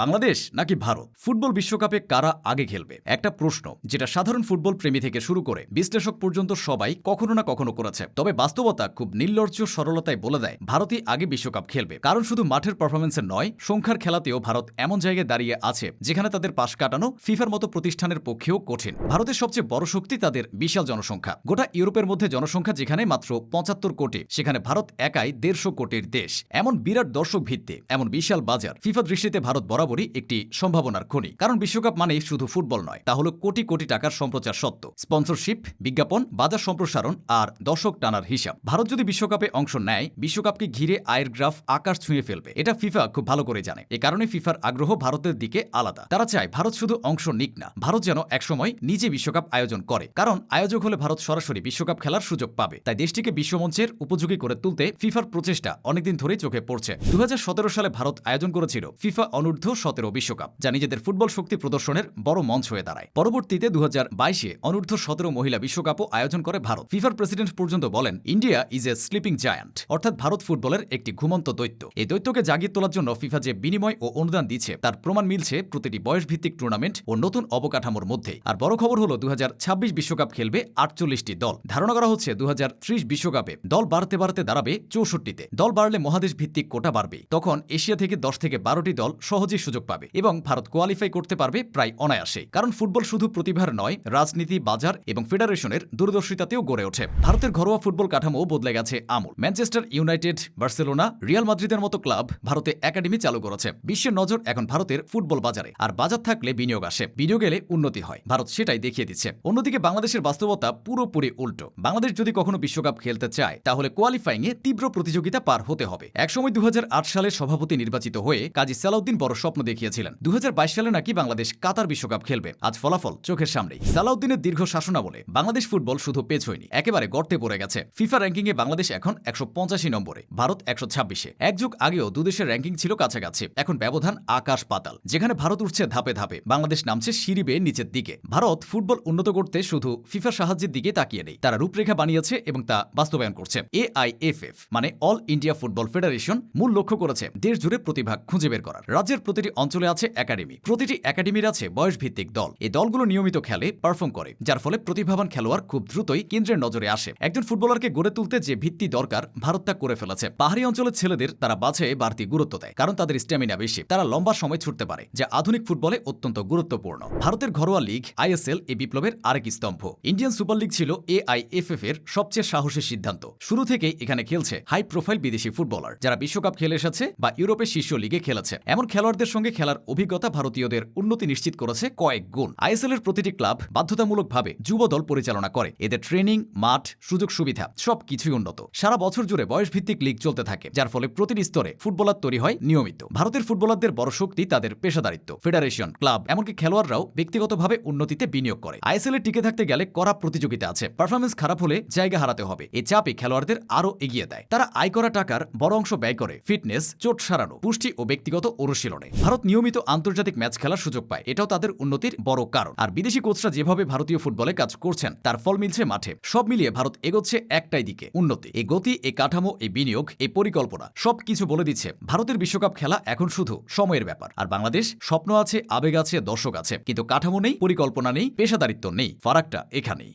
বাংলাদেশ নাকি ভারত? ফুটবল বিশ্বকাপে কারা আগে খেলবে? একটা প্রশ্ন, যেটা সাধারণ ফুটবল প্রেমী থেকে শুরু করে বিশ্লেষক পর্যন্ত সবাই কখনো না কখনো করেছে। তবে বাস্তবতা খুব নির্লজ্জ সরলতায় বলে দেয়, ভারতই আগে বিশ্বকাপ খেলবে। কারণ শুধু মাঠের পারফরমেন্সের নয়, সংখ্যার খেলাতেও ভারত এমন জায়গায় দাঁড়িয়ে আছে, যেখানে তাদের পাশ কাটানো ফিফার মতো প্রতিষ্ঠানের পক্ষেও কঠিন। ভারতের সবচেয়ে বড় শক্তি তাদের বিশাল জনসংখ্যা। গোটা ইউরোপের মধ্যে জনসংখ্যা যেখানে মাত্র পঁচাত্তর কোটি, সেখানে ভারত একাই দেড়শো কোটির দেশ। এমন বিরাট দর্শক ভিত্তি এমন বিশাল বাজার, ফিফা দৃষ্টিতে ভারত বরাবরই একটি সম্ভাবনার খনি। কারণ বিশ্বকাপ মানেই শুধু ফুটবল নয়, তা হলো কোটি কোটি টাকার সম্প্রচার সত্ত্ব স্পন্সরশিপ, বিজ্ঞাপন, বাজার সম্প্রসারণ আর দর্শক টানার হিসাব। ভারত যদি বিশ্বকাপে অংশ নেয়, বিশ্বকাপকে ঘিরে আয়ের গ্রাফ আকাশ ছুঁয়ে ফেলবে। এটা ফিফা খুব ভালো করে জানে। এ কারণে ফিফার আগ্রহ ভারতের দিকে আলাদা। তারা চায় ভারত শুধু অংশ নিক না, ভারত যেন একসময় নিজে বিশ্বকাপ আয়োজন করে। কারণ আয়োজক হলে ভারত সরাসরি বিশ্বকাপ খেলার সুযোগ পাবে। তাই দেশটিকে বিশ্বমঞ্চের উপযোগী করে তুলতে ফিফার প্রচেষ্টা অনেকদিন ধরেই চোখে পড়ছে। দু হাজার সতেরো সালে ভারত আয়োজন করেছিল ফিফা অনূর্ধ্ব সতেরো বিশ্বকাপ, যা নিজেদের ফুটবল শক্তি প্রদর্শনের বড় মঞ্চ হয়ে দাঁড়ায়। পরবর্তীতে দু বাইশে অনূর্ধ্ব সতেরো মহিলা বিশ্বকাপও আয়োজন করে ভারত। ফিফার প্রেসিডেন্ট পর্যন্ত বলেন, India is a sleeping giant অর্থাৎ ভারত ফুটবলের একটি ঘুমন্ত দৈত্য। এই দৈত্যকে জাগিয়ে তোলার জন্য ফিফা যে বিনিময় ও অনুদান দিচ্ছে, তার প্রমাণ মিলছে প্রতিটি বয়সভিত্তিক টুর্নামেন্ট ও নতুন অবকাঠামোর মধ্যে। আর বড় খবর হলো দু বিশ্বকাপ খেলবে আটচল্লিশটি দল। ধারণা করা হচ্ছে দু বিশ্বকাপে দল বাড়তে বাড়তে দাঁড়াবে চৌষট্টিতে। দল বাড়লে মহাদেশ ভিত্তিক কোটা বাড়বে। তখন এশিয়া থেকে দশ থেকে বারোটি দল সহজেই সুযোগ পাবে এবং ভারত কোয়ালিফাই করতে পারবে প্রায় অনায়াসে কারণ ফুটবল শুধু প্রতিভার নয়, রাজনীতি, বাজার এবং ফেডারেশনের দূরদর্শিতাতেও গড়ে ওঠে। ভারতের ঘরোয়া ফুটবল কাঠামো বদলে গেছে আমূল। ম্যানচেস্টার ইউনাইটেড, বার্সেলোনা, রিয়াল মাদ্রিদের মতো ক্লাব ভারতে একাডেমি চালু করেছে। বিশ্বের নজর এখন ভারতের ফুটবল বাজারে। আর বাজার থাকলে বিনিয়োগ আসে। বিনিয়োগ এলে উন্নতি হয়। ভারত সেটাই দেখিয়ে দিচ্ছে। অন্যদিকে বাংলাদেশের বাস্তবতা পুরোপুরি উল্টো। বাংলাদেশ যদি কখনো বিশ্বকাপ খেলতে চায়, তাহলে কোয়ালিফাইং এ তীব্র প্রতিযোগিতা পার হতে হবে। একসময় দু সালে সভাপতি নির্বাচিত হয়ে কাজী সালাউদ্দিন বড় স্বপ্ন দেখিয়েছিলেন। দু হাজার বাইশ সালে নাকি বাংলাদেশ কাতার বিশ্বকাপ খেলবে। আজ ফলাফল চোখের সামনেই। সালাউদ্দিনের দীর্ঘ শাসনাবলে বাংলাদেশ ফুটবল শুধু পেছ হয়নি, একেবারে গর্তে পড়ে গেছে। ফিফা র্যাঙ্কিংয়ে বাংলাদেশ এখন একশো পঁচাশি নম্বরে, ভারত একশো ছাব্বিশে। এক যুগ আগেও দুদেশের র্যাঙ্কিং ছিল কাছাকাছি, এখন ব্যবধান আকাশ পাতাল। যেখানে ভারত উঠছে ধাপে ধাপে, বাংলাদেশ নামছে সিঁড়ি নিচের দিকে। ভারত ফুটবল উন্নত করতে শুধু ফিফার সাহায্যের দিকে তাকিয়ে নেই। তারা রূপরেখা বানিয়েছে এবং তা বাস্তবায়ন করছে। এআইএফএফ মানে অল ইন্ডিয়া ফুটবল ফেডারেশন, মূল লক্ষ্য করেছে দেশ জুড়ে প্রতিভা খুঁজে বের করার। রাজ্যের প্রতিটি অঞ্চলে আছে একাডেমি। প্রতিটি একাডেমির আছে বয়সভিত্তিক দল। এই দলগুলো নিয়মিত খেলে, পারফর্ম করে, যার ফলে প্রতিভাবান খেলোয়াড় খুব দ্রুতই কেন্দ্রের নজরে আসে। একজন ফুটবলারকে গড়ে তুলতে যে ভিত্তি দরকার ভারত তা করে ফেলেছে। পাহাড়ি অঞ্চলের ছেলেদের তারা বাছে বাড়তি গুরুত্ব দেয়, কারণ তাদের স্ট্যামিনা বেশি। তারা লম্বা সময় ছুটতে পারে, যা আধুনিক ফুটবলে অত্যন্ত গুরুত্বপূর্ণ। ভারতের ঘরোয়া লিগ, আইএসএল এই বিপ্লবের আরেক স্তম্ভ। ইন্ডিয়ান সুপার লিগ ছিল এআইএফএফ এর সবচেয়ে সাহসী সিদ্ধান্ত। শুরু থেকেই এখানে খেলছে হাই প্রোফাইল বিদেশি ফুটবলার, যারা বিশ্বকাপ খেলে এসেছে বা ইউরোপের শীর্ষ লিগে খেলেছে। এমন খেলোয়াড়দের সঙ্গে খেলার অভিজ্ঞতা ভারতীয়দের উন্নতি নিশ্চিত করেছে কয়েক গুণ। আইএসএল এর প্রতিটি ক্লাব বাধ্যতামূলকভাবে যুব দল পরিচালনা করে। এদের ট্রেনিং, মাঠ সুযোগ সুবিধা সবকিছুই উন্নত। সারা বছর জুড়ে বয়সভিত্তিক লিগ চলতে থাকে, যার ফলে প্রতিটি স্তরে ফুটবলার তৈরি হয় নিয়মিত। ভারতের ফুটবলারদের বড় শক্তি তাদের পেশাদারিত্ব। ফেডারেশন, ক্লাব, এমনকি খেলোয়াড়রাও ব্যক্তিগতভাবে উন্নতিতে বিনিয়োগ করে। আইএসএল এ টিকে থাকতে গেলে কড়া প্রতিযোগিতা আছে। পারফরমেন্স খারাপ হলে জায়গা হারাতে হবে। এই চাপে খেলোয়াড়দের আরও এগিয়ে দেয়। তারা আয় করা টাকার বড় অংশ ব্যয় করে। ফিটনেস, চোট সারানো, পুষ্টি ও ব্যক্তিগত অনুশীলনে। ভারত নিয়মিত আন্তর্জাতিক ম্যাচ খেলার সুযোগ পায়। এটাও তাদের উন্নতির বড় কারণ। আর বিদেশি কোচরা যেভাবে ভারতীয় ফুটবলে কাজ করছেন, তার ফল মিলছে মাঠে। সব মিলিয়ে ভারত এগোচ্ছে একটাই দিকে, উন্নতি। এই গতি, এই কাঠামো, এই বিনিয়োগ, এই পরিকল্পনা সবকিছু বলে দিচ্ছে, ভারতের বিশ্বকাপ খেলা এখন শুধু সময়ের ব্যাপার। আর বাংলাদেশ, স্বপ্ন আছে, আবেগ আছে, দর্শক আছে। কিন্তু কাঠামো নেই, পরিকল্পনা নেই, পেশাদারিত্ব নেই, ফারাকটা এখানেই।